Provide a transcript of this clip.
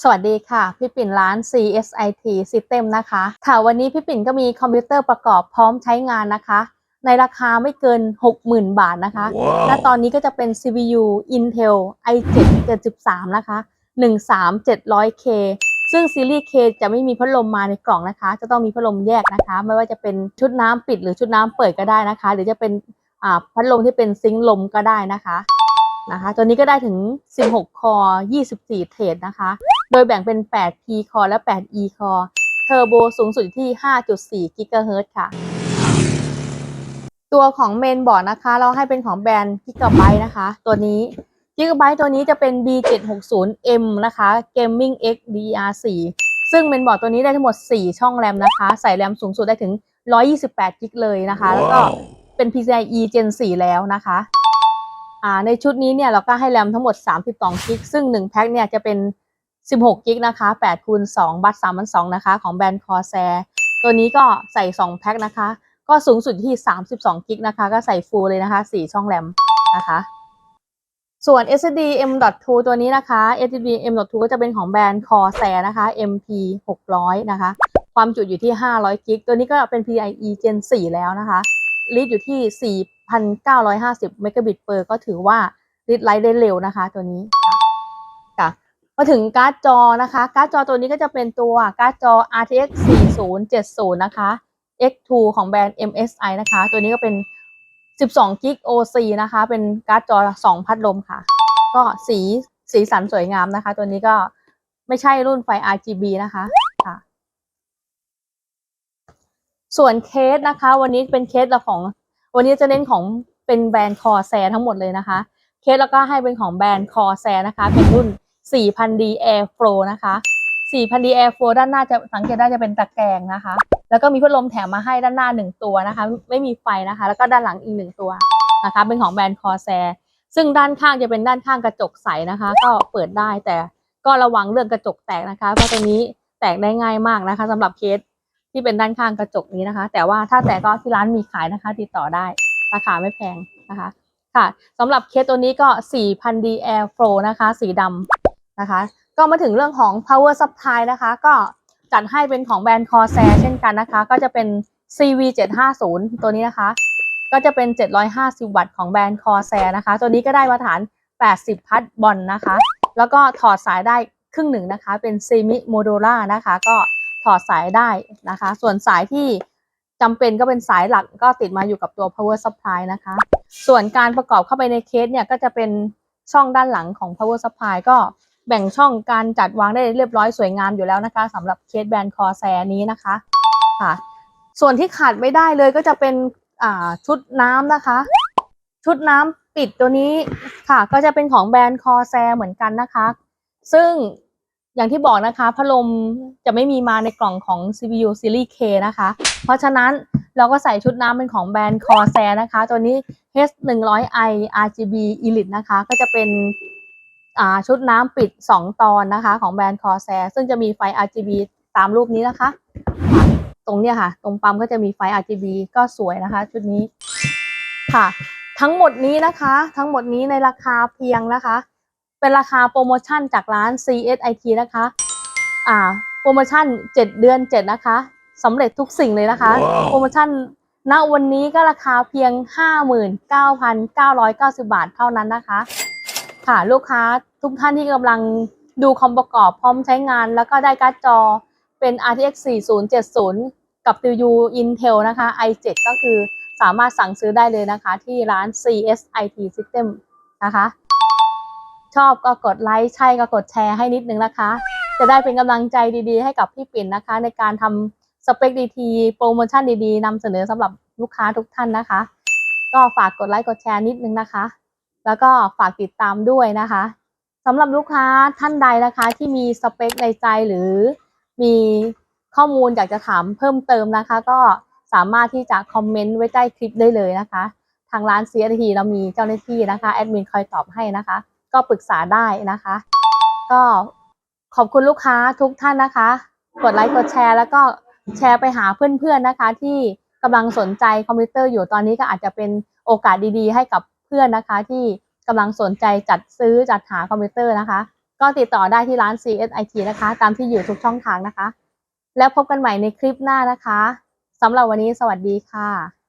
สวัสดีค่ะ พี่ปิ่นร้าน CSIT System นะคะ ค่ะวันนี้พี่ปิ่นก็มีคอมพิวเตอร์ประกอบพร้อมใช้งานนะคะ ในราคาไม่เกิน 60,000 บาทนะคะ Wow. และตอนนี้ก็จะเป็น CPU Intel i7 73นะคะ 13700K ซึ่งซีรีส์ K จะไม่มีพัดลมมาในกล่องนะคะ จะต้องมีพัดลมแยกนะคะ ไม่ว่าจะเป็นชุดน้ำปิดหรือชุดน้ำเปิดก็ได้นะคะ หรือจะเป็นอ่าพัดลมที่เป็นซิงค์ลมก็ได้นะคะ นะคะ ตัวนี้ก็ได้ถึง 16 คอ 24 เทรดนะคะ โดยแบ่งเป็น 8P คอและ 8E คอ เทอร์โบสูงสุดที่ 5.4 กิกะเฮิรตค่ะ ตัวของเมนบอร์ดนะคะ เราให้เป็นของแบรนด์ Gigabyte นะคะ ตัวนี้ Gigabyte ตัวนี้จะเป็น B760M นะคะ Gaming X DR4 ซึ่งเมนบอร์ดตัวนี้ได้ทั้งหมด 4 ช่องแรมนะคะ ใส่แรมสูงสุดได้ถึง 128 กิกเลยนะคะ แล้วก็เป็น PCIe Gen 4 แล้วนะคะ อ่าในชุดนี้เนี่ยเราก็ให้แรมทั้งหมด 32กิกซึ่ง 1 แพ็คเนี่ยจะเป็น 16กิกนะคะ8คูณ2บัตร3,200นะคะ ของแบรนด์ Corsair ตัวนี้ก็ใส่ 2 แพ็คนะคะ ก็สูงสุดที่ 32กิกนะคะ ก็ใส่ฟูลเลยนะคะ 4 ช่องแรมนะคะ ส่วน SSD M.2 ตัวนี้นะคะ SSD M.2 ก็จะเป็นของแบรนด์ Corsair นะคะ MP 600นะคะ ความจุอยู่ที่ 500กิกตัวนี้ก็เป็น PCIe Gen 4 แล้วนะคะรีดอยู่ที่ 4,950 เมกะบิตเปอร์ก็ถือว่ารีดไลท์ได้เร็วนะคะตัวนี้ค่ะมาถึงการ์ดจอนะคะ การ์ดจอตัวนี้ก็จะเป็นตัวการ์ดจอ RTX 4070 นะคะ X2 ของแบรนด์ MSI นะคะ ตัวนี้ก็เป็น 12กิก OC นะคะ เป็นการ์ดจอ 2 พัดลมค่ะ ก็สีสีสันสวยงามนะคะ ตัวนี้ก็ไม่ใช่รุ่นไฟ RGB นะคะค่ะ ส่วนเคสนะคะ วันนี้เป็นเคสของ วันนี้จะเน้นของเป็นแบรนด์คอแซทั้งหมดเลยนะคะ เคสแล้วก็ให้เป็นของแบรนด์คอแซนะคะ เป็นรุ่น 4,000D Air Flow นะคะ 4,000D Air Flow ด้านหน้าจะสังเกตได้จะเป็นตะแกรงนะคะ แล้วก็มีพัดลมแถมมาให้ด้านหน้าหนึ่งตัวนะคะ ไม่มีไฟนะคะ แล้วก็ด้านหลังอีกหนึ่งตัวนะคะ เป็นของแบรนด์คอแซซึ่งด้านข้างจะเป็นด้านข้างกระจกใสนะคะ ก็เปิดได้แต่ก็ระวังเรื่องกระจกแตกนะคะ เพราะตัวนี้แตกได้ง่ายมากนะคะสำหรับเคส ที่เป็นด้านข้างกระจกนี้นะคะ แต่ว่าถ้าแต่ก็ที่ร้านมีขายนะคะ ติดต่อได้ราคาไม่แพงนะคะ ค่ะสำหรับเคสตัวนี้ก็ 4,000D Air Flow นะคะ สีดำนะคะ ก็มาถึงเรื่องของ power supply นะคะ ก็จัดให้เป็นของแบรนด์ Corsair เช่นกันนะคะ ก็จะเป็น CV750 ตัวนี้นะคะ ก็จะเป็น 750 วัตต์ของแบรนด์ Corsair นะคะ ตัวนี้ก็ได้มาตรฐาน 80 พัทบอลนะคะ แล้วก็ถอดสายได้ครึ่งหนึ่งนะคะ เป็น semi modular นะคะ ก็ ถอดสายได้นะคะ ส่วนสายที่จำเป็นก็เป็นสายหลักก็ติดมาอยู่กับตัว power supply นะคะ ส่วนการประกอบเข้าไปในเคสเนี่ยก็จะเป็นช่องด้านหลังของ power supply ก็แบ่งช่องการจัดวางได้เรียบร้อยสวยงามอยู่แล้วนะคะสำหรับเคสแบรนด์ Corsair นี้นะคะค่ะ ส่วนที่ขาดไม่ได้เลยก็จะเป็นชุดน้ำนะคะ ชุดน้ำปิดตัวนี้ค่ะ ก็จะเป็นของแบรนด์ Corsair เหมือนกันนะคะ ซึ่ง อย่างที่บอกนะคะพัดลมจะไม่มีมาในกล่องของ CPU Series K นะคะ เพราะฉะนั้นเราก็ใส่ชุดน้ำเป็นของแบรนด์ Corsair นะคะ ตัวนี้ H100i RGB Elite นะคะ ก็จะเป็นชุดน้ำปิด 2 ตอนนะคะ ของแบรนด์ Corsair ซึ่งจะมีไฟ RGB ตามรูปนี้นะคะค่ะตรงเนี้ยค่ะ ตรงปั๊มก็จะมีไฟ RGB ก็สวยนะคะ ชุดนี้ค่ะ ทั้งหมดนี้นะคะ ทั้งหมดนี้ในราคาเพียงนะคะ เป็นราคาโปรโมชั่นจากร้าน CSIT นะคะ อ่า โปรโมชั่น 7 เดือน 7 นะคะสำเร็จทุกสิ่งเลยนะคะว้าวโปรโมชั่นณวันนี้ก็ราคาเพียง 59,990 บาทเท่านั้นนะคะ ค่ะลูกค้าทุกท่านที่กำลังดูคอมประกอบพร้อมใช้งาน แล้วก็ได้การ์ดจอเป็น RTX 4070 กับ CPU Intel นะคะ i7 ก็คือสามารถสั่งซื้อได้เลยนะคะที่ร้าน CSIT System นะคะ ชอบก็กดไลค์ใช่ก็กดแชร์ให้นิดนึงนะคะ จะได้เป็นกำลังใจดีๆ ให้กับพี่ปิ่นนะคะ ในการทำสเปคดีๆโปรโมชั่นดีๆนำเสนอสำหรับลูกค้าทุกท่านนะคะ ก็ฝากกดไลค์กดแชร์นิดนึงนะคะ แล้วก็ฝากติดตามด้วยนะคะสำหรับลูกค้าท่านใดนะคะที่มีสเปคในใจหรือมีข้อมูลอยากจะถามเพิ่มเติมนะคะ ก็สามารถที่จะคอมเมนต์ไว้ใต้คลิปได้เลยนะคะ ทางร้าน CST เรามีเจ้าหน้าที่นะคะแอดมินคอยตอบให้นะคะ ก็ปรึกษาได้นะคะ ก็ขอบคุณลูกค้าทุกท่านนะคะ กดไลค์กดแชร์แล้วก็แชร์ไปหาเพื่อนๆนะคะ ที่กำลังสนใจคอมพิวเตอร์อยู่ตอนนี้ก็อาจจะเป็นโอกาสดีๆ ให้กับเพื่อนนะคะ ที่กำลังสนใจจัดซื้อจัดหาคอมพิวเตอร์นะคะ ก็ติดต่อได้ที่ร้าน CSIT นะคะ ตามที่อยู่ทุกช่องทางนะคะ แล้วพบกันใหม่ในคลิปหน้านะคะสำหรับวันนี้สวัสดีค่ะ